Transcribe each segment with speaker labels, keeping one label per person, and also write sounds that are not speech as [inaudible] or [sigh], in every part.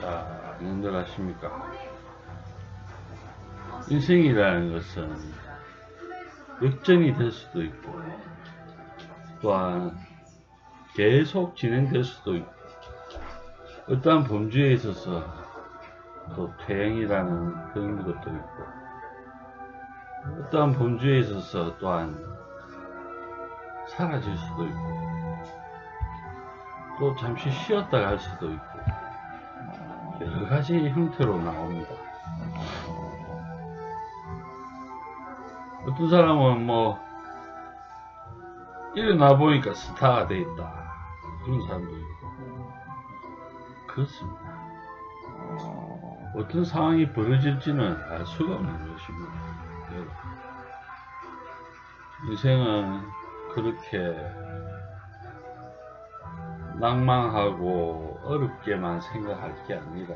Speaker 1: 자, 여러분들 아십니까? 인생이라는 것은 역전이 될 수도 있고, 또한 계속 진행될 수도 있고, 어떠한 범주에 있어서 또 퇴행이라는 그런 것도 있고, 어떠한 범주에 있어서 또한 사라질 수도 있고, 또 잠시 쉬었다 갈 수도 있고, 여러 가지 형태로 나옵니다. 어떤 사람은 뭐, 일어나 보니까 스타가 돼 있다. 그런 사람도 있고. 그렇습니다. 어떤 상황이 벌어질지는 알 수가 없는 것입니다. 인생은 그렇게 낭망하고 어렵게만 생각할 게 아니라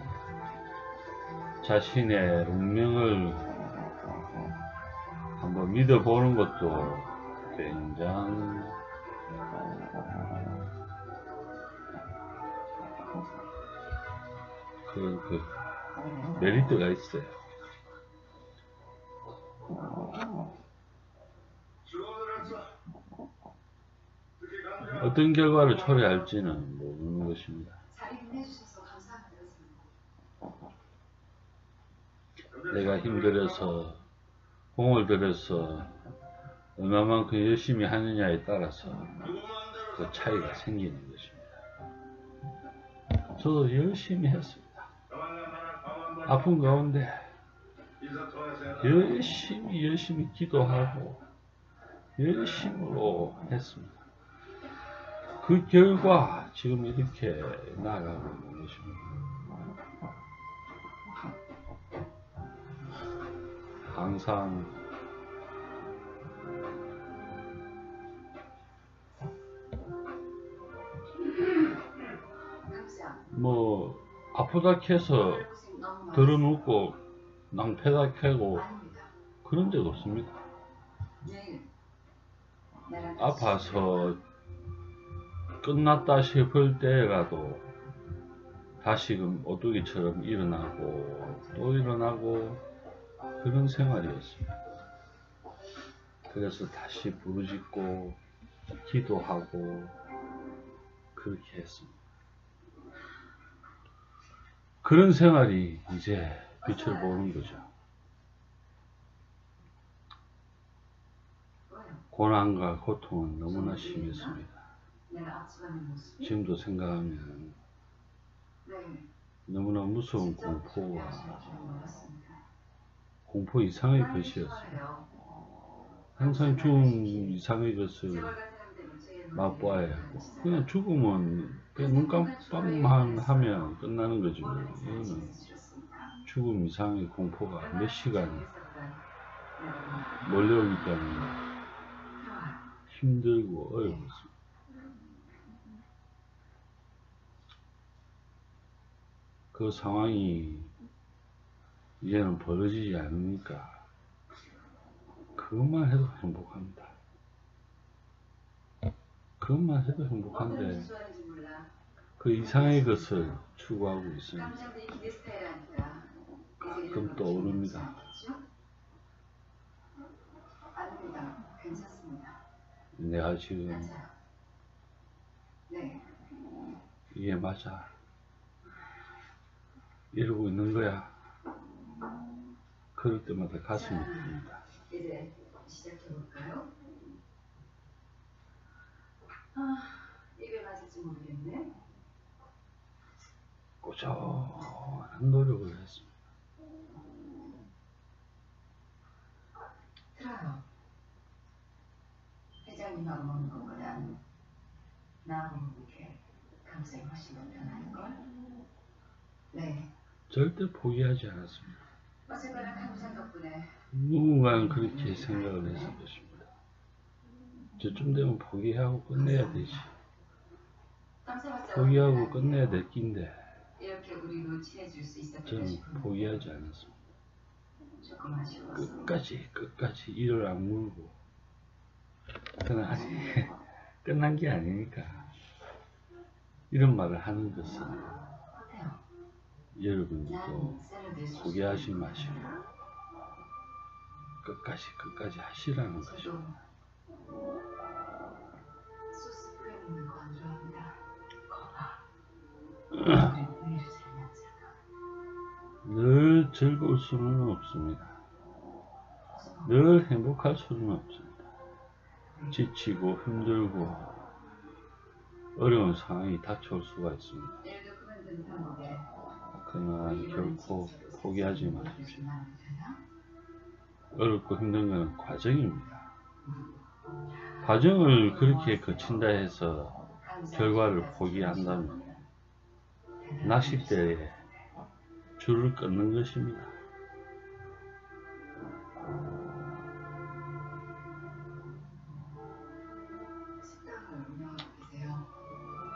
Speaker 1: 자신의 운명을 한번 믿어보는 것도 굉장히 그런 그 메리트가 있어요. 어떤 결과를 초래할지는 모르는 것입니다. 내가 힘들어서 공을 들여서 얼마만큼 열심히 하느냐에 따라서 그 차이가 생기는 것입니다. 저도 열심히 했습니다. 아픈 가운데 열심히 열심히 기도하고 열심으로 했습니다. 그 결과 지금 이렇게 나아가고 있는 것입니다. 항상. 뭐 아프다
Speaker 2: 많으세요.
Speaker 1: 들어눕고 낭패다 캐고. 그런 적 없습니다.
Speaker 2: 같이
Speaker 1: 아파서 끝났다 싶을 때라도 다시금 오뚜기처럼 일어나고 또 일어나고 그런 생활이었습니다. 그래서 다시 부르짖고 기도하고 그렇게 했습니다. 그런 생활이 이제 빛을 보는 거죠. 고난과 고통은 너무나 심했습니다. 지금도 생각하면
Speaker 2: 네.
Speaker 1: 너무나 무서운 공포와. 공포 이상의.
Speaker 2: 좋아요.
Speaker 1: 항상 죽음 이상의 것을
Speaker 2: 많이
Speaker 1: 하고. 그냥 죽음은 그냥 눈 깜빡만 하면 끝나는 거지 뭐. 이거는 죽음 이상의 공포가 몇 시간 몰려오기 때문에 힘들고 어렵습니다. 그 상황이 이제는 벌어지지 않으니까 그것만 해도 행복합니다. 그것만 해도 행복한데 그 이상의 것을 추구하고
Speaker 2: 아니라
Speaker 1: 가끔 떠오릅니다.
Speaker 2: 괜찮습니다.
Speaker 1: 내가 지금.
Speaker 2: 네.
Speaker 1: 이게 맞아 이러고 있는 거야 그럴 때마다 가슴이 듭니다.
Speaker 2: 이제 시작해 볼까요? 아, 입에 맞을지 모르겠네.
Speaker 1: 꾸준한 노력을 했습니다.
Speaker 2: 들어요. 회장님하고 먹는 것보다 나하고 먹는 게 감성이 훨씬 더 편할걸? 네.
Speaker 1: 절대 포기하지 않았습니다. 누군가는 그렇게 생각을 했을 것입니다. 저쯤 되면 포기하고 끝내야 되지. 포기하고 끝내야 될 낀데 저는 포기하지 않았습니다. 끝까지 끝까지 이를 악물고 저는 아직 [laughs] 끝난 게 아니니까 이런 말을 하는 것은? 여러분도
Speaker 2: 소스
Speaker 1: 포기하지 마시고 끝까지 끝까지 하시라는 거죠. [clears throat] 늘 즐거울 수는 없습니다. 늘 행복할 수는 없습니다. 지치고 힘들고 어려운 상황이 닥쳐올 수가 있습니다. 그러나 결코 포기하지 마십시오. 어렵고 힘든 것은 과정입니다. 과정을 그렇게 거친다 해서 결과를 포기한다면 낚싯대에 줄을 끊는 것입니다.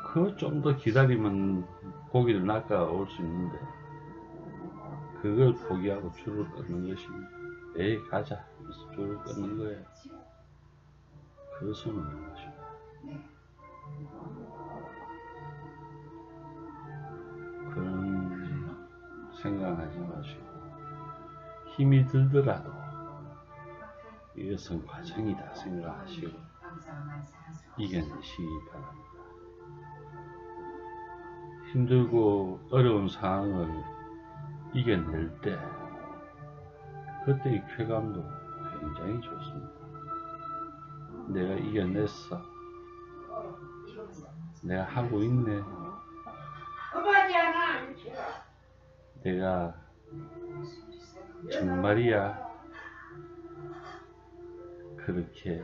Speaker 1: 그거 좀더 기다리면 고기를 낚아올 수 있는데 그걸 포기하고 줄을 끊는 것입니다. 에이 가자 그래서 줄을 끊는 거예요. 수는 없는 것입니다.
Speaker 2: 네.
Speaker 1: 그런 생각하지 마시고 힘이 들더라도 이것은 과정이다 생각하시고. 이겨내시기 바랍니다. 힘들고 어려운 상황을 이겨낼 때 그때의 쾌감도 굉장히 좋습니다. 내가 이겨냈어. 내가 하고 있네. 내가 정말이야. 그렇게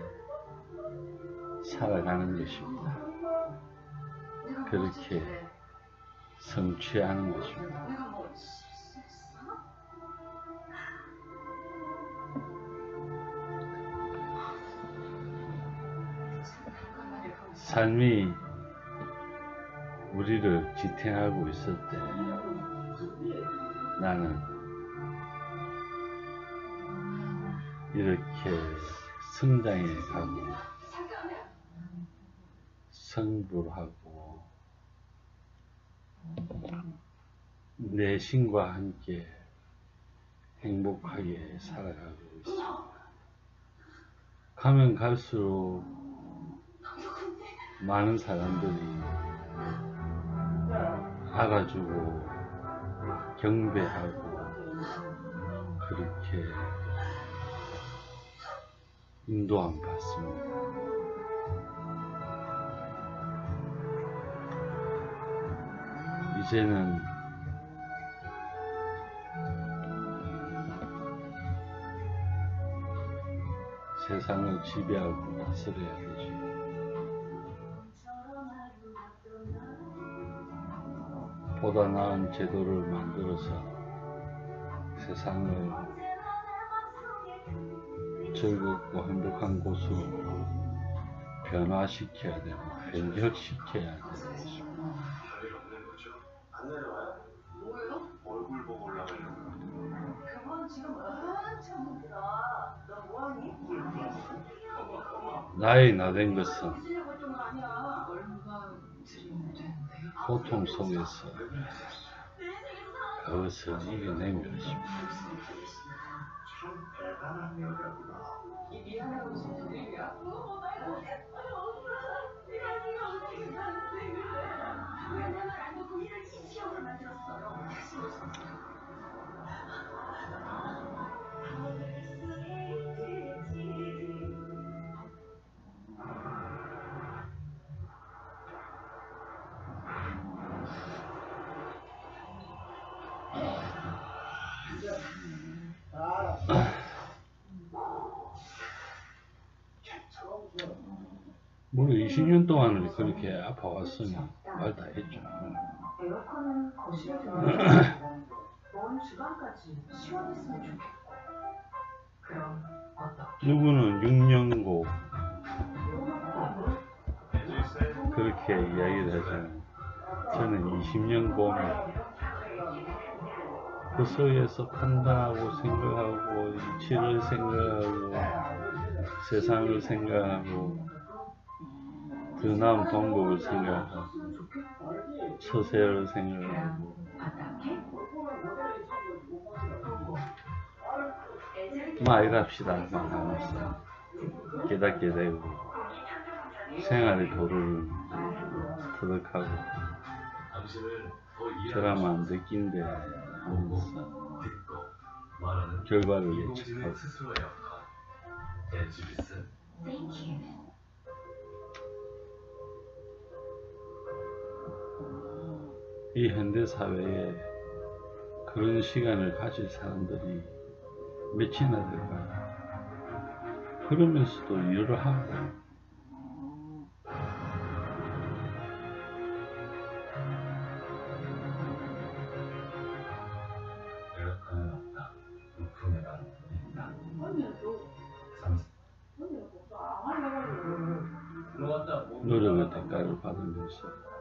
Speaker 1: 살아가는 것입니다. 그렇게 성취하는 것입니다. 삶이 우리를 지탱하고 있을 때 나는 이렇게 성장해 가고 성불하고 내 신과 함께 행복하게 살아가고 있습니다. 가면 갈수록 많은 사람들이 알아주고 경배하고 그렇게 인도함 받습니다. 이제는 세상을 지배하고 다스려야 되죠. 보다 나은 제도를 만들어서 세상을 즐겁고 행복한 곳으로 변화시켜야 되고 변혁시켜야 되는 것입니다. 나의 나된 것은? 고통 속에서 그것을 이겨낸 것입니다. 무려 20년 동안을 그렇게 아파왔으니 말 다 했죠.
Speaker 2: 에어컨은 거실에 들어가면 먼 [coughs] 주방까지 시원했으면 좋겠고 그럼 어떻게?
Speaker 1: 누구는 6년고
Speaker 3: 해줄세
Speaker 1: 그렇게 이야기를 하잖아요. 저는 20년 고민 그 속에서 판단하고 생각하고 이치를 생각하고 세상을 생각하고 그남 동국을 생각하고 서세를 생각하고. 마이랍시다. 하면서 깨닫게 되고 생활의 도를 터득하고 저라면 안 느낀데 하면서 결과를 예측하고. 이 현대 사회에 그런 시간을 가질 사람들이 몇이나 될까요? 그러면서도 일을 하고. 노력의 대가를 받으면서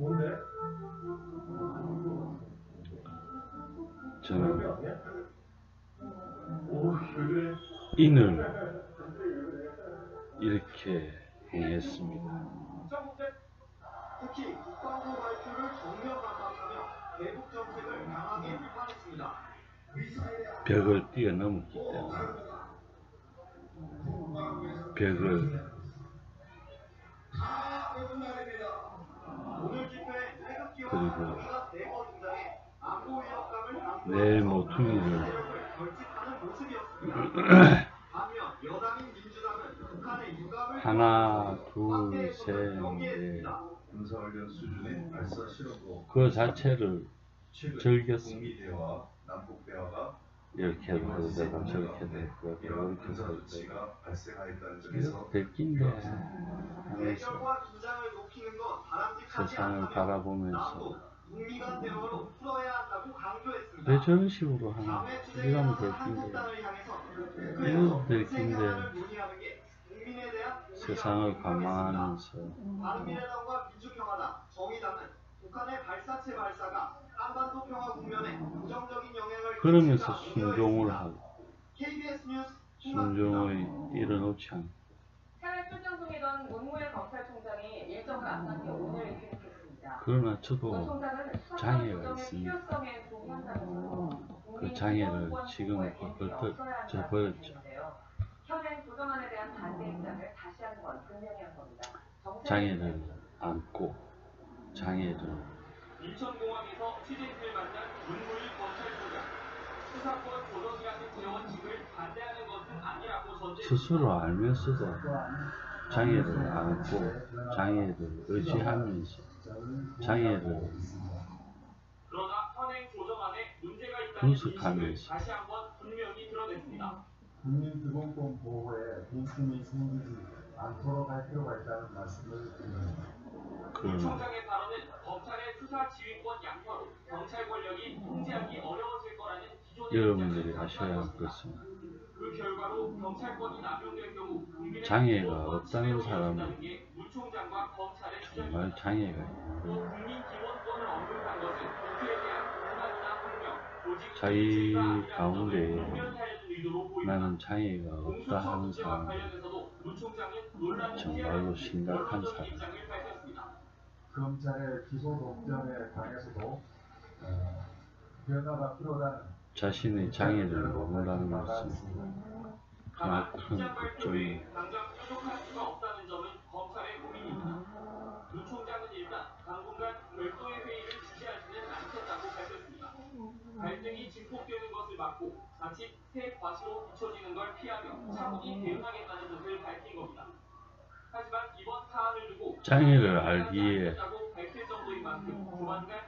Speaker 3: 뭔데?
Speaker 1: 저는. 인을 이렇게 행했습니다.
Speaker 3: 특히 국방부 발표를 정면 반박하며 대북 정책을 강하게 비판했습니다.
Speaker 1: 벽을 뛰어넘었기 때문에 벽을 그리고
Speaker 3: 국기가 대거 등장해 안보 위협감을 강조하면서
Speaker 1: 내 모퉁이를
Speaker 3: 세력을 결집하는 모습이었습니다. 반면 여당인 민주당은 북한의 유감을
Speaker 1: 하나, 둘,
Speaker 3: 확대해서는
Speaker 1: 셋, 넷.
Speaker 3: 경계했습니다.
Speaker 4: 군사훈련 수준의 발사 실험도
Speaker 1: 그 자체를 즐겼습니다. 이렇게 해도 되고 저렇게 되고. 이렇게 되고
Speaker 3: 바람직하지
Speaker 1: 세상을 바라보면서. 왜 저런 식으로 하나 이러면
Speaker 3: 향해서
Speaker 1: 이러면
Speaker 3: 대한
Speaker 1: 세상을 감안하면서
Speaker 3: 생각했습니다. 바른미래당과 민주평화당, 정의당은 북한의 발사체 발사가 한반도 평화 국면에 부정적인 영향을
Speaker 1: 그러면서 순종을. 하고 순종의 일어놓지 않고
Speaker 5: 해외 출장 중이던 문무일 검찰총장이 일정을 앞당겨 오늘 귀국했습니다.
Speaker 1: 그러나
Speaker 5: 문
Speaker 1: 저도 장애가 있습니다. 그 장애를 지금은 벌써 저버렸죠. 장애를 안고 장애를
Speaker 6: 인천공항에서 취재진을 만난 문무일 검찰총장. 수사권 조정이라는 재원칙을 반대하는 것은 아니라고 전제.
Speaker 1: 스스로 알면서도 장애를 안고 장애를 의지하면서 장애를 분석하면서.
Speaker 7: 국민기본권 보호에 빈틈이 생기지 않도록 할 필요가 있다는 말씀을 드립니다.
Speaker 6: 총장의 발언은 검찰의 수사 지휘권 양파로 경찰 권력이 통제하기 어려워질 거라는 기존의
Speaker 1: 여러분들이 아셔야 할 것은 장애가
Speaker 6: 기본권
Speaker 1: 없다는 사람은. 정말 장애가
Speaker 6: 조직
Speaker 1: 자기
Speaker 6: 보입니다.
Speaker 1: 나는 장애가 없다 하는
Speaker 6: 공수처
Speaker 1: 사람
Speaker 6: 관련해서도 문 총장은 논란을
Speaker 1: 정말로 심각한 사람.
Speaker 7: 검찰의 기소 독점에 관해서도 어, 변화가 필요하다는
Speaker 1: 자신의 장애를
Speaker 6: 밝힌 겁니다. 하지만 이번 사안을 두고
Speaker 1: 장애를 알기에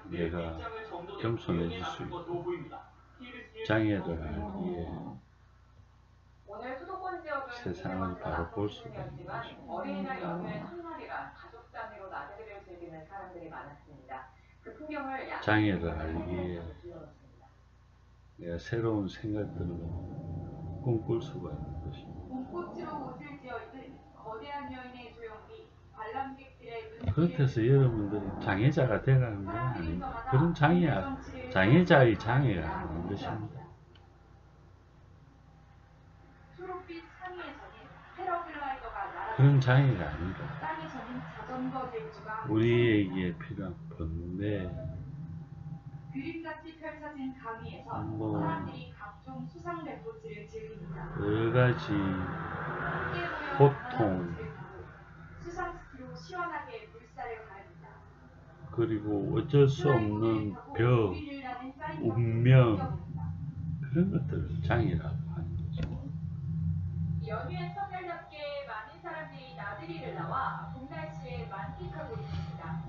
Speaker 1: 내가 겸손해질 수
Speaker 6: 보입니다.
Speaker 1: 장애를. 알기에 세상을 바로 볼 수가 있는
Speaker 5: 어린이날 연휴의 첫날이라 가족 단위로 나들이를 즐기는 사람들이 많았습니다. 그 풍경을
Speaker 1: 장애를 알기에. 내가 새로운 생각들을 꿈꿀 수가 있는 것입니다. 그렇게 해서 여러분들이 장애자가 되라는 건 아닙니다. 그런 장애, 장애자의 아닌 것입니다. 그런 장애가 아니다. 우리에게 필요한 번뇌,
Speaker 8: 그림같이 펼쳐진 강의에서
Speaker 1: 뭐,
Speaker 8: 사람들이
Speaker 9: 각종 수상 레포츠를 즐깁니다.
Speaker 1: 여러 가지 고통.
Speaker 9: 만화를 즐기고 수상 스키로 시원하게 물살을 가릅니다.
Speaker 1: 그리고 어쩔 수 없는 벽, 운명 그런 것들을 장애라고 하는 거죠.
Speaker 10: 연휴엔 성날답게 많은 사람들이 나들이를 나와 봄 날씨에 만끽하고 있습니다.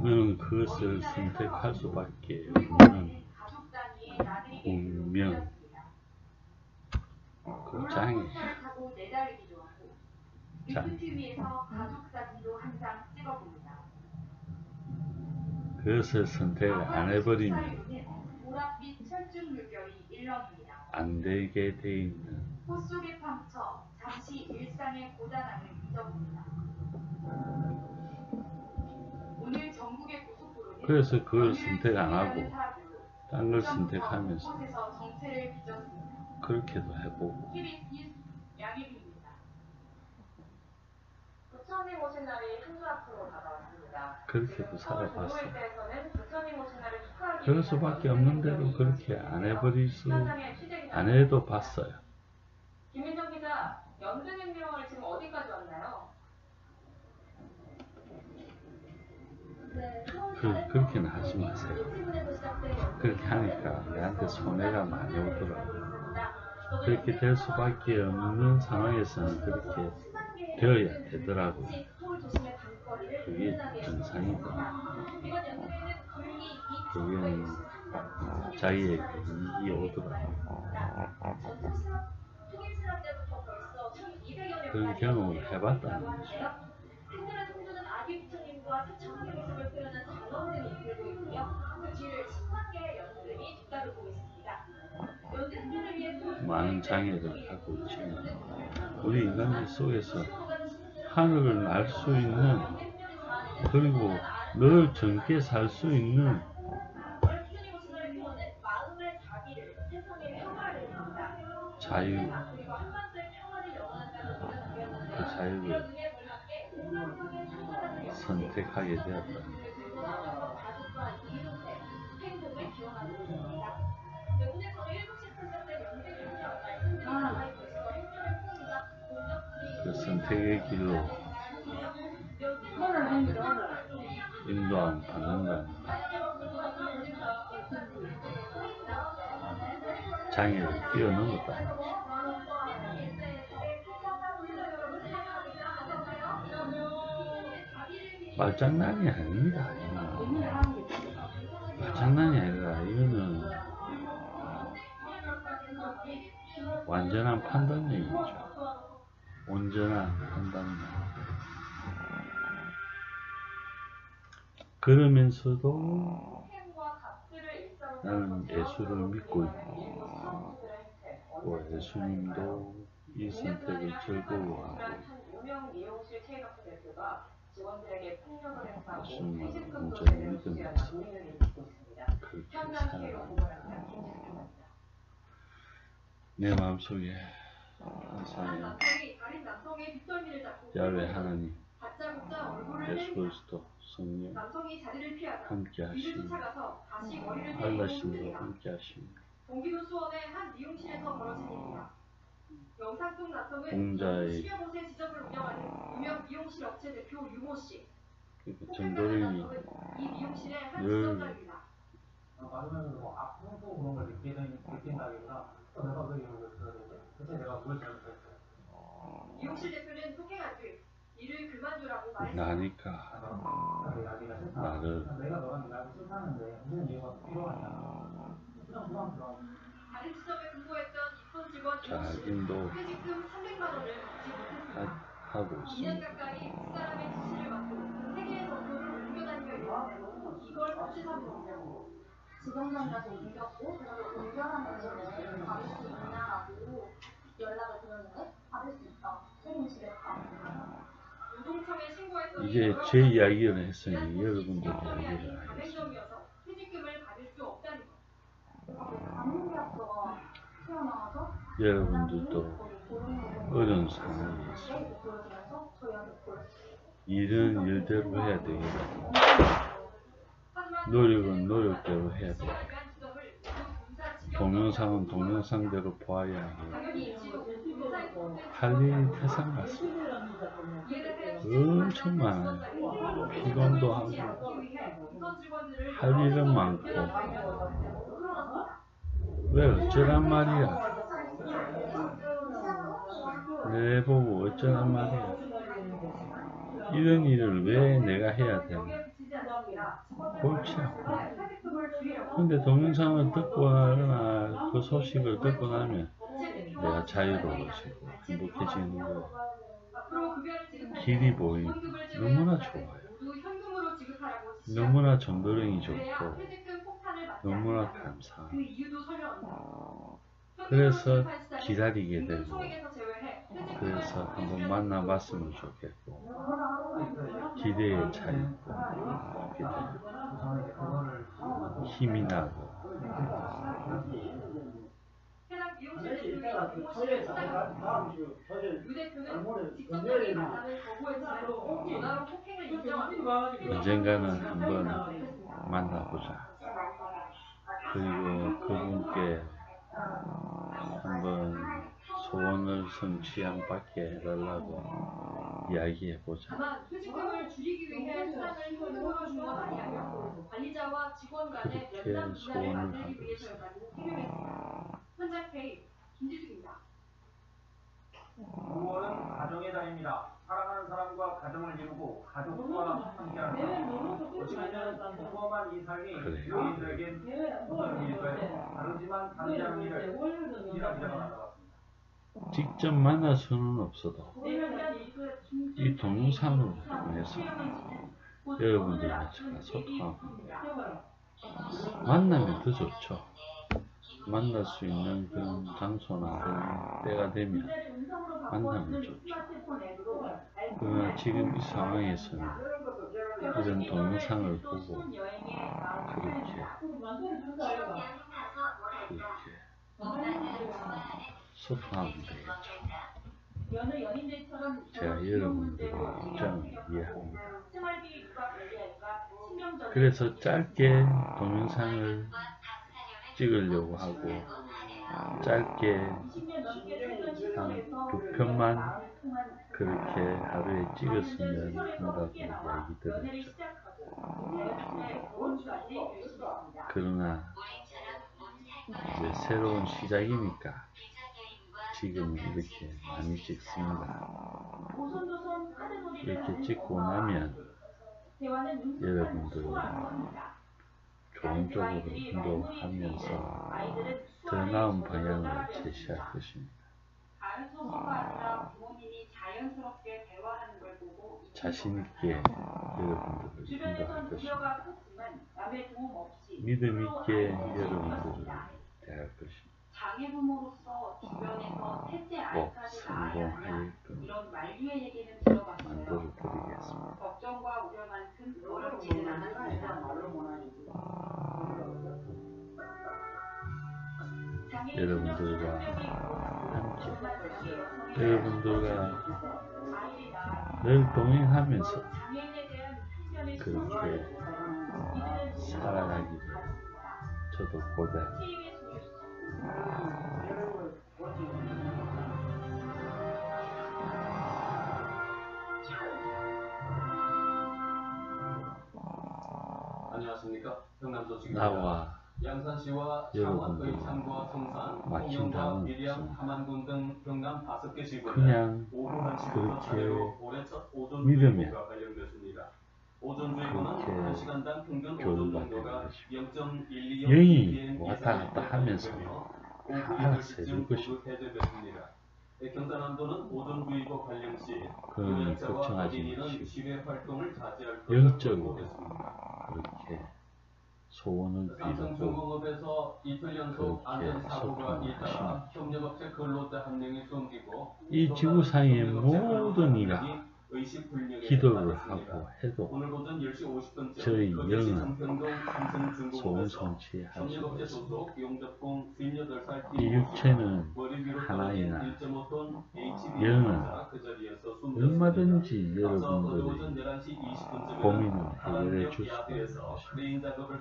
Speaker 1: 우리는 그것을 선택할 수밖에 없는 운명.
Speaker 9: 꾸몄습니다.
Speaker 1: 그 장애. 자.
Speaker 9: 리프트 위에서 가족 사진도 항상 찍어봅니다.
Speaker 1: 그것을 선택을 안 해버리면. 안 되게 돼 있는
Speaker 9: 꽃 속에 파묻혀 잠시 일상의 고단함을 잊어봅니다. 오늘 전국의 고속도로는
Speaker 1: 그래서 그걸 선택 안 하고 딴 걸 선택하면서. 그렇게도 해보고
Speaker 9: 양혜빈입니다.
Speaker 10: 부처님 오신 날이 한주 앞으로 다가왔습니다.
Speaker 1: 그렇게도 살아봤어.
Speaker 10: 축하하기
Speaker 1: 그럴 수밖에 없는데도 그렇게 안 해버릴 수 안 해도 봤어요.
Speaker 10: 김민정 기자, 연등행명을 지금 어디까지 왔나요?
Speaker 1: 그, 그렇게는 하지 마세요. 그렇게 하니까 내한테 손해가 많이 오더라고요. 그렇게 될 수밖에 없는 상황에서는 그렇게 되어야 되더라고요. 그게 정상이다. 그게 자기의 그 이익이 오더라고요. 그런 경험을 해봤다는 거죠.
Speaker 5: 흔들어 성주는 아기 부처님과 사천왕의 모습을 표현한 장엄등이 이끌고 있고요. 그 뒤를 10만 개의 연등이 뒤따르고 있습니다. 연등들을 위해
Speaker 1: 많은 장애를 갖고 있지만 우리 인간들 속에서 하늘을 날수 있는 그리고 늘 젊게 살 수 있는. 자유.
Speaker 5: 그
Speaker 1: 자유를 선택하게 되었다.
Speaker 5: 가족과 이웃의 행복을 기원하고 있습니다. 네, 오늘 저녁 7시 시작된 연대교회와 말씀드린 가마에 벌써 행정을 포함한 공덕들이
Speaker 1: 그 선택의 길로 인도함 받는다. 장애를 뛰어넘었다. 말장난이 아닙니다. 말장난이 아니라 이거는 완전한 판단력이죠. 온전한 판단력. 그러면서도 나는 예수를 믿고 있고 또 예수님도 이 선택을 즐거워하고
Speaker 10: 논의를 일으키고 있습니다.
Speaker 1: 그렇게
Speaker 10: 현장 피해로
Speaker 1: 살아가는
Speaker 10: 보고합니다. 김진입니다.
Speaker 1: 내 마음속에 항상
Speaker 5: 뒷덜미를 잡고
Speaker 1: 야외 하나님 예수. 그리스도 성령
Speaker 5: 남성이 자리를 피하자
Speaker 1: 함께
Speaker 5: 뒤를
Speaker 1: 하시니
Speaker 5: 쫓아가서 다시 머리를 때리고
Speaker 1: 알라심으로
Speaker 5: 흔들리다.
Speaker 1: 함께 하시니
Speaker 5: 경기도 수원의 한 미용실에서 벌어진 일입니다. 영상 속
Speaker 1: 공자의
Speaker 5: 10여 곳의 지점을 운영하는 유명 미용실 업체 대표 유모 씨.
Speaker 1: 그
Speaker 5: 남성은 이 미용실의
Speaker 1: 한늘
Speaker 5: 지점장입니다.
Speaker 11: 받으면 뭐 아프고 그런 걸 느끼는 느낀다기보다 또 내가 그 이유를 들었는데 대체 내가 뭘 잘못했어요?
Speaker 5: 미용실 대표는 폭행한 뒤 일을 그만두라고 말했습니다.
Speaker 1: 나니까
Speaker 11: 아.
Speaker 1: 나를
Speaker 11: 내가 너랑 일하기 싫다는데 무슨 이유가 필요하냐? 그냥 그만.
Speaker 5: 다른 지점에 근무했던 입원 직원
Speaker 1: 자
Speaker 5: 유모 씨는
Speaker 1: 인도
Speaker 5: 퇴직금 300만 원을 받지 못했습니다.
Speaker 1: 하, 하고
Speaker 5: 2년
Speaker 1: 있습니다.
Speaker 5: 가까이 두 사람의 지시를 받고 세계의 정보를 옮겨 다니며 있는데 이걸 모르냐고
Speaker 12: 지점장까지 옮겼고 문제를 받을 수 있냐라고 연락을 드렸는데 받을 수 있다. 책임 지겠다.
Speaker 5: 노동청에 신고했더니
Speaker 1: 이제 제
Speaker 5: 가지
Speaker 1: 이야기를 했으니 여러분들 이야기를 하겠습니다. 여러분들도 어려운 상황이
Speaker 12: 보였어요.
Speaker 1: 일은 일대로 해야 되겠다. 노력은 노력대로 해야
Speaker 5: 공사
Speaker 1: 동영상은 동영상대로 보아야
Speaker 9: 공사의
Speaker 1: 할 일이 태산 같습니다. 엄청 많아요. 피곤도 하고 할 일은 많고. 왜 어쩌란 말이야? 내 보고 어쩌란 말이야? 이런 일을 왜 내가 해야 되나? 골치 아파. 근데 동영상을 듣고 하거나 그 소식을 듣고 나면 내가 자유로워지고 행복해지는 거예요 길이 보이 너무나 좋아요 너무나 정도령이 좋고 너무나
Speaker 9: 그 이유도 설명합니다.
Speaker 1: 그래서 기다리게 되고 그래서 한번 만나봤으면 좋겠고 기대에 하게 되고 힘이 나고 언젠가는 한번 만나보자. 그리고 그분께 한번 소원을 성취한 받게 해달라고 이야기해보자. 그렇게 소원을 하고
Speaker 9: 위해서였다고 해명했습니다. 현장 페이 김지숙입니다.
Speaker 11: 9월은 가정의 달입니다. 사랑하는 사람과 가정을 이루고 가족과 함께하는 것. 어찌보면 평범한 이 삶이
Speaker 1: 그래요.
Speaker 11: 우리들에겐 어떤 일일까요? 다르지만 다르지 않은 일을 일하기가 나가봤습니다.
Speaker 1: 직접 만날 수는 없어도 이 동영상을 통해서 여러분들과 제가 소통하고 만나면 더 좋죠. 만날 수 있는 그런 장소나 그런 때가 되면 만나면 좋죠. 그러나 지금 이 상황에서는 이런 동영상을 보고 그렇게 그렇게 소통하면 되겠죠. 제가 여러분들의 입장을 이해합니다. 그래서 짧게 동영상을 찍으려고 하고 짧게 한 두 편만 그렇게 하루에 찍었으면 한다고 이야기 들었죠. 그러나 이제 새로운 시작이니까 지금 이렇게 많이 찍습니다. 이렇게 찍고 나면 여러분들 좋은 쪽으로 인도하면서 더 나은 방향을 제시할 것입니다.
Speaker 10: 다른 소수가 아니라 부모님이 자연스럽게 대화하는 걸 보고
Speaker 1: 자신 있게 여러분들을 인도할 것입니다.
Speaker 10: 우려가 컸지만 남의 도움 없이
Speaker 1: 믿음
Speaker 10: 스스로
Speaker 1: 있게
Speaker 10: 알아서
Speaker 1: 여러분들을. 대할 것입니다.
Speaker 10: 장애부모로서 주변에서 셋째
Speaker 1: 꼭
Speaker 10: 알까지 낳아야 이런 만류의 얘기는 들어봤어요. 걱정과 우려만큼 어렵지는 않았습니다.
Speaker 1: 여러분들과 함께. 여러분들과 늘 동행하면서 그렇게 살아가기를 저도
Speaker 10: 뉴스
Speaker 13: 안녕하십니까.
Speaker 1: 나와
Speaker 13: 양산시와
Speaker 1: 여러분들
Speaker 13: 창원, 의 창과 성산, 홍영과 밀양. 함안군 등 경남 다섯 개 지구는 오후 1시부터
Speaker 1: 그렇게
Speaker 13: 차례로 올해 첫 오전
Speaker 1: 믿으면
Speaker 13: 주의보가 발령됐습니다. 오전 주의보는
Speaker 1: 그렇게
Speaker 13: 1시간당 평균 농도가
Speaker 1: 되는
Speaker 13: 0.12
Speaker 1: 영이 왔다 갔다 하면서 다 알아서 해줄 것입니다.
Speaker 13: 해제됐습니다. 경상남도는 오전 주의보 발령 시
Speaker 1: 걱정하지 마시고 영적으로. 그렇게 소원을
Speaker 13: 이틀 연속
Speaker 1: 그렇게
Speaker 13: 안전사고가
Speaker 1: 소통을
Speaker 13: 잇따라
Speaker 1: 하십니다.
Speaker 13: 협력업체 근로자 한 명이 숨지고
Speaker 1: 이 지구상의 모든 이가 기도를. 하고 해도
Speaker 13: 오늘 오전 10시 50분쯤
Speaker 1: 저희 영은 소원
Speaker 13: 28살
Speaker 1: 이 육체는
Speaker 13: 위로
Speaker 1: 하나이나
Speaker 13: 떨어진 1.5톤 HB
Speaker 1: 영은
Speaker 13: 그.
Speaker 1: 얼마든지 여러분들이
Speaker 13: 11시 20분쯤에는
Speaker 1: 고민을 해결해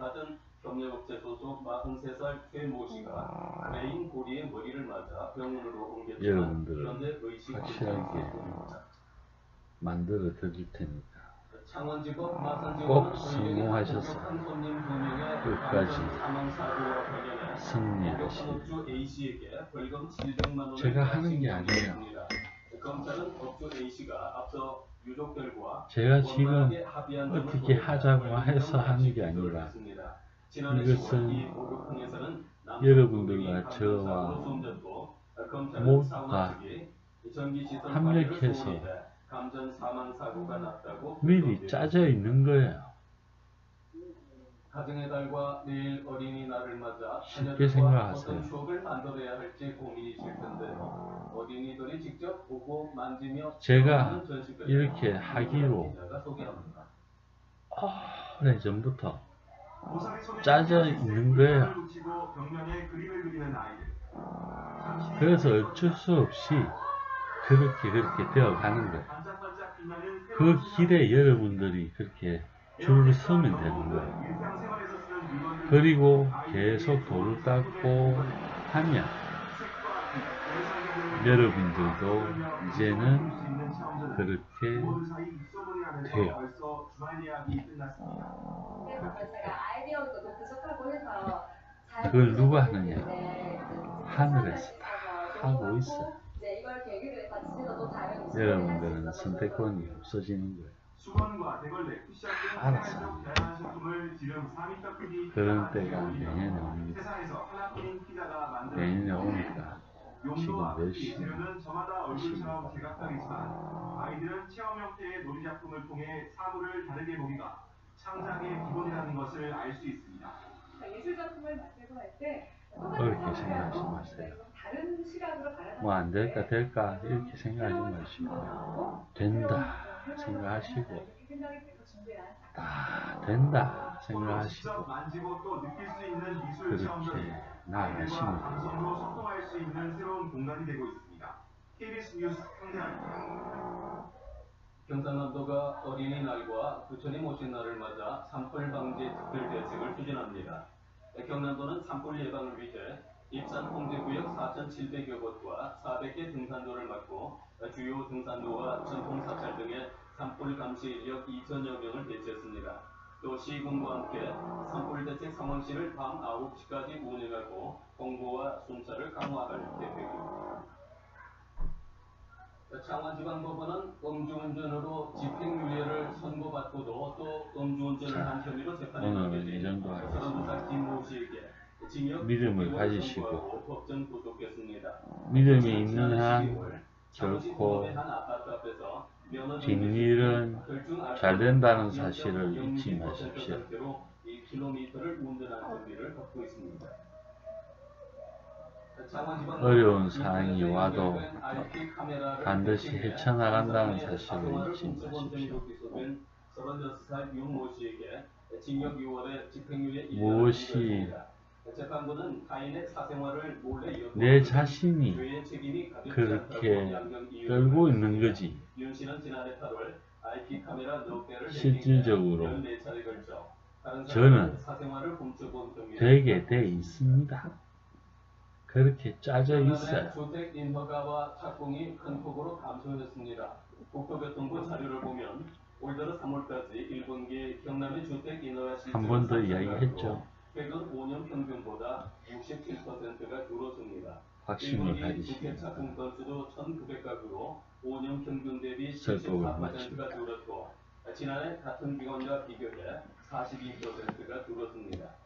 Speaker 13: 하던 협력업체 소속 43살 최모 씨가 크레인 고리에 머리를 맞아 병원으로 옮겼지만
Speaker 1: 여러분들은
Speaker 13: 현재 의식
Speaker 1: 확실하게 만들어 드릴 테니까.
Speaker 13: 마산지법은
Speaker 1: 꼭 성공하셔서 끝까지
Speaker 13: 감전 사망 사고와 관련해
Speaker 1: 승리하시길
Speaker 13: 업주 A씨에게 벌금 700만 원을
Speaker 1: 제가 하는 게
Speaker 13: 유족들과
Speaker 1: 제가 지금 어떻게 하자고 해서 하는 게 아니라 이것은
Speaker 13: 10월 이 목욕탕에서는 남성
Speaker 1: 여러분들과 저와
Speaker 13: 측이 전기시설
Speaker 1: 합력해서
Speaker 13: 감전 사망 사고가 났다고
Speaker 1: 미리. 짜져 있는 거예요.
Speaker 13: 가정의 달과 내일 어린이날을 맞아
Speaker 1: 쉽게 생각하세요.
Speaker 13: 어떤 추억을 만들어야 할지 고민이실 텐데 어린이들이 직접 보고 만지며
Speaker 1: 제가 이렇게 하기로. 오래 전부터 짜져 있는 거예요. 그래서 어쩔 수 없이 그렇게 그렇게 되어 가는 거예요. 그 길에 여러분들이 그렇게 줄을 서면 되는 거예요. 그리고 계속 돌을 닦고 하면 여러분들도 이제는 그렇게 돼요. 그걸 누가 하느냐? 하늘에서
Speaker 5: 좀
Speaker 1: 하고
Speaker 5: 하고
Speaker 1: 있어요.
Speaker 5: 이제 이걸 계기로 해서 진짜 또 다른
Speaker 1: 여러분들은 선택권이 없어지는 거예요. 알았어.
Speaker 3: 생활 속 다양한 소품을 지름 4m 크기
Speaker 1: 그런 때가 내년에 옵니다. 내년에 오니까 지금 몇
Speaker 3: 크기,
Speaker 1: 시?
Speaker 3: 재료는 저마다 얼굴처럼 제각각이지만 아이들은 체험 형태의 놀이 작품을 통해 사물을 다르게 보기가 창작의 기본이라는 것을 알 수 있습니다.
Speaker 10: 예술 작품을 만들고 할 때
Speaker 1: 그렇게 생각하지 마세요.
Speaker 10: 다른 시각으로 바라보는
Speaker 1: 뭐 안 될까 될까 이렇게 생각하지 마시고 된다 생각하시고 다 된다 생각하시고
Speaker 3: 미술
Speaker 1: 그렇게 나아가시면
Speaker 3: 있습니다. KBS 뉴스.
Speaker 13: 경상남도가 어린이날과 부처님 오신 날을 맞아 산불 방지 특별 대책을 추진합니다. 경남도는 산불 예방을 위해 입산 홍제구역 4,700여 곳과 400개 등산로를 막고 주요 등산로와 전통 사찰 등의 산불 감시 인력 2천여 명을 배치했습니다. 또 시군과 함께 산불 대책 상황실을 밤 9시까지 운영하고 홍보와 순찰을 강화할 계획입니다. 창원지방법원은 음주운전으로 집행유예를 선고받고도 또 음주운전을 한 혐의로 재판에
Speaker 1: 하겠습니다.
Speaker 13: 32살 김모 씨에게
Speaker 1: 믿음을
Speaker 13: 6개월
Speaker 1: 가지시고. 믿음이 있는 한
Speaker 13: 12월 창원시
Speaker 1: 결코 뒷일은 잘 된다는 사실을 잊지
Speaker 13: 0.2%
Speaker 1: 마십시오.
Speaker 13: 상태로 1km를 운전한 혐의를 받고 있습니다.
Speaker 1: 어려운 사항이 와도 반드시 헤쳐나간다는 사실을 잊지 마십시오. 무엇이 내 자신이 그렇게 끌고 있는. 거지.
Speaker 13: 윤 씨는 지난해 8월 IP 카메라 몇 대를
Speaker 1: 실질적으로
Speaker 13: 해킹해 14차례 걸쳐 다른
Speaker 1: 저는 되게 돼 있습니다. 그렇게 짜져 있어요.
Speaker 13: 주택 인허가와 착공이 큰 폭으로 감소했습니다. 국토교통부 자료를 보면 올 들어 3월까지 1분기 경남의 주택 인허가 시장
Speaker 1: 한번 더 이야기했죠.
Speaker 13: 최근 5년 평균보다 67%가 줄었습니다.
Speaker 1: 확신을
Speaker 13: 1분기
Speaker 1: 가지시기
Speaker 13: 주택 착공 건수도 1,900가구로 5년 평균 대비
Speaker 1: 설법을
Speaker 13: 74%가
Speaker 1: 마칩니다.
Speaker 13: 줄었고 지난해 같은 기간과 비교해 42%가 줄었습니다.